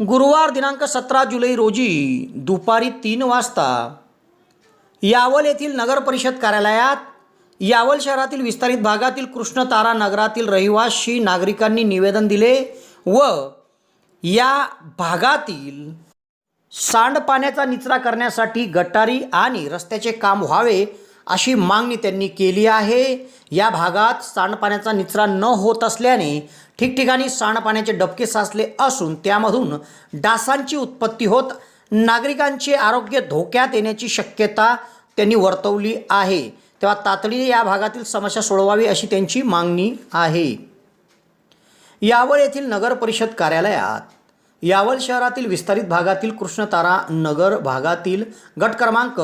गुरुवार दिनांक सतरा जुलै रोजी दुपारी तीन वाजता यावल येथील नगर परिषद कार्यालयात यावल शहरातील विस्तारित भागातील कृष्णतारा नगरातील रहिवासी नागरिकांनी निवेदन दिले व या भागातील सांडपाण्याचा निचरा करण्यासाठी गटारी आणि रस्त्याचे काम व्हावे अशी मागणी त्यांनी केली आहे. या भागात सांडपाण्याचा निचरा न होत असल्याने ठिकठिकाणी सांडपाण्याचे डबके साचले असून त्यामधून डासांची उत्पत्ती होत नागरिकांचे आरोग्य धोक्यात येण्याची शक्यता त्यांनी वर्तवली आहे. तेव्हा तातडीने या भागातील समस्या सोडवावी अशी त्यांची मागणी आहे. यावळ येथील नगर परिषद कार्यालयात यावल शहरातील विस्तारित भागातील कृष्णतारा नगर भागातील गट क्रमांक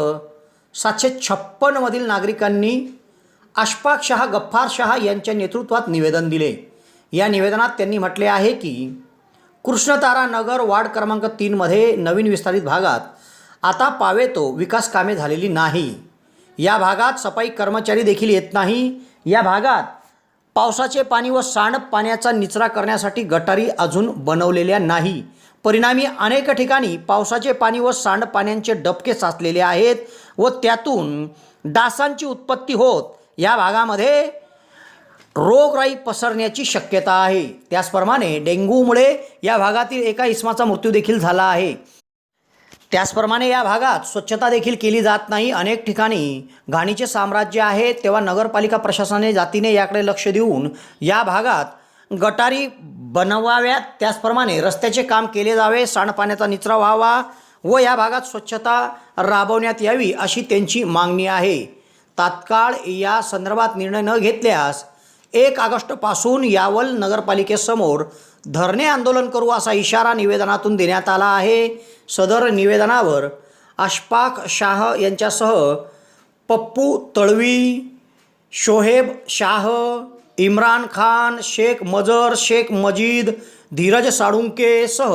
सातशे छप्पनमधील नागरिकांनी अशफाक शहा गफ्फार शहा यांच्या नेतृत्वात निवेदन दिले. या निवेदनात त्यांनी म्हटले आहे की कृष्णतारा नगर वार्ड क्रमांक तीनमध्ये नवीन विस्तारित भागात आता पावेतो विकास कामे झालेली नाही. या भागात सफाई कर्मचारी देखील येत नाही. या भागात पावसाचे पाणी व सांडपाण्याचा निचरा करण्यासाठी गटारी अजून बनवलेल्या नाही. परिणामी अनेक ठिकाणी पावसाचे पाणी व सांडपाण्यांचे डबके साचलेले आहेत. व त्यातून डासांची उत्पत्ती होत. या भागामध्ये रोगराई पसरण्याची शक्यता आहे. त्याचप्रमाणे डेंग्यूमुळे या भागातील एका इसमाचा मृत्यू देखील झाला आहे. त्याचप्रमाणे या भागात स्वच्छता देखील केली जात नाही. अनेक ठिकाणी घाणीचे साम्राज्य आहे. तेव्हा नगरपालिका प्रशासनाने जातीने याकडे लक्ष देऊन या भागात गटारी बनवाव्यात. त्याचप्रमाणे रस्त्याचे काम केले जावे. सांडपाण्याचा निचरा व्हावा. व या भागात स्वच्छता राबवण्यात यावी अशी त्यांची मागणी आहे. तात्काळ या संदर्भात निर्णय न घेतल्यास एक ऑगस्टपासून यावल नगरपालिकेसमोर धरणे आंदोलन करू असा इशारा निवेदनातून देण्यात आला आहे. सदर निवेदनावर अशफाक शाह यांच्यासह पप्पू तळवी शोहेब शाह इम्रान खान शेख मजर शेख मजीद धीरज साळुंकेसह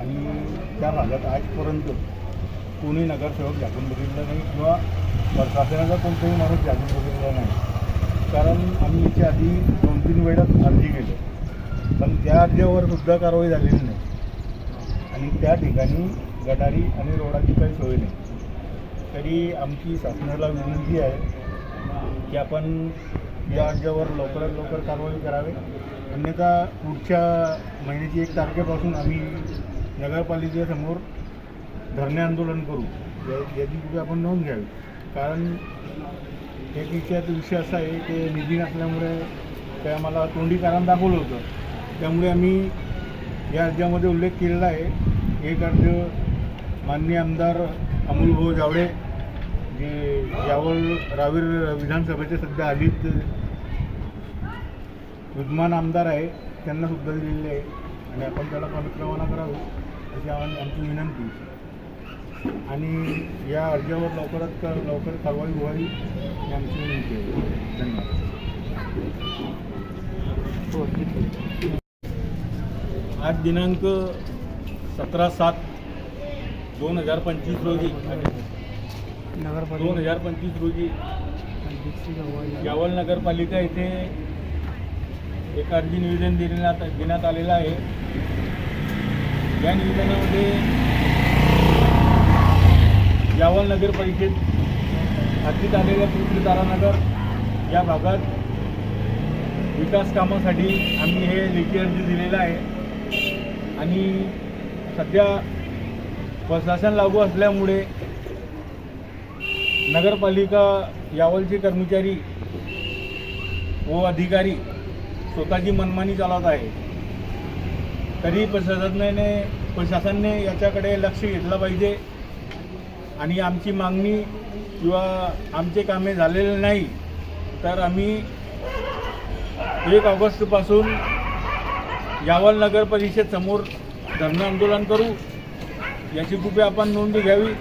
आणि त्या भागात आजपर्यंत कोणी नगरसेवक झाकून बघितलं नाही किंवा प्रशासनाचा कोणताही माणूस जागून बघितला नाही. कारण आम्ही याच्या आधी दोन तीन वेळात अर्जी केली. पण त्या अर्जावर सुद्धा कारवाई झालेली नाही. आणि त्या ठिकाणी गटारी आणि रोडाची काही सोय नाही. तरी आमची शासनाला विनंती आहे की आपण या अर्जावर लवकरात लवकर कारवाई करावी. अन्यथा पुढच्या महिन्याची एक तारखेपासून आम्ही नगरपालिकेसमोर धरणे आंदोलन करू. या- याची कुठे आपण नोंद घ्यावी. कारण एक विषयात विषय असा आहे की निधी नसल्यामुळे ते आम्हाला तोंडी कारण दाखवलं होतं. त्यामुळे आम्ही या अर्जामध्ये उल्लेख केलेला आहे. एक अर्ज माननीय आमदार अमोलभाऊ जावळे जे यावल रावीर विधानसभेचे सध्या आधीच विद्यमान आमदार आहे त्यांना सुद्धा दिलेले आहे. आणि आपण त्याला रवाना करावी. अशी आम- आमची विनंती. आणि या अर्जावर लवकरात लवकर कारवाई व्हावी ही आमची विनंती आहे. धन्यवाद. आज दिनांक सतरा सात दोन हजार पंचवीस रोजी. दोन हजार पंचवीस रोजी यावल नगरपालिका येथे एक अर्जी निवेदन देण्यात देण्यात आलेलं आहे. या निवेदनामध्ये यावल नगर परिषद हद्दीत आलेल्या कृष्ण तारानगर या भागात विकास कामासाठी आम्ही हे लेखी अर्ज दिलेला आहे. आणि सध्या प्रशासन लागू असल्यामुळे नगरपालिका यावलचे कर्मचारी व अधिकारी स्वतःची मनमानी चालवत आहे. तरी प्रशासनाने प्रशासनाने याच्याकडे लक्ष घेतलं पाहिजे. आणि आमची मागणी किंवा आमचे कामे झालेले नाही तर आम्ही एक ऑगस्टपासून यावल नगर परिषद समोर धरणं आंदोलन करू. याची कृपया आपण नोंदी घ्यावी.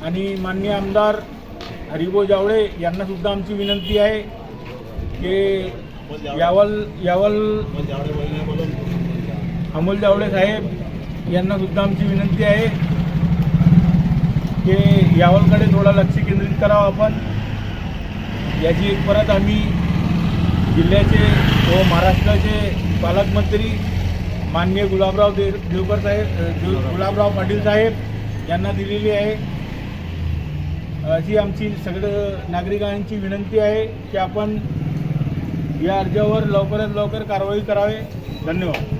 आणि माननीय आमदार हरिभाऊ जावळे यांनासुद्धा आमची विनंती आहे की यावल यावल अमोल जावळे साहेब यांनासुद्धा आमची विनंती आहे की यावलकडे थोडा लक्ष केंद्रित करावं आपण. याची एक परत आम्ही जिल्ह्याचे व महाराष्ट्राचे पालकमंत्री माननीय गुलाबराव दे देवकर साहेब गुलाबराव पाटील साहेब यांना दिलेली आहे. अशी आमची सगळं नागरिकांची विनंती आहे की आपण या अर्जावर लवकरात लवकर कारवाई करावे. धन्यवाद.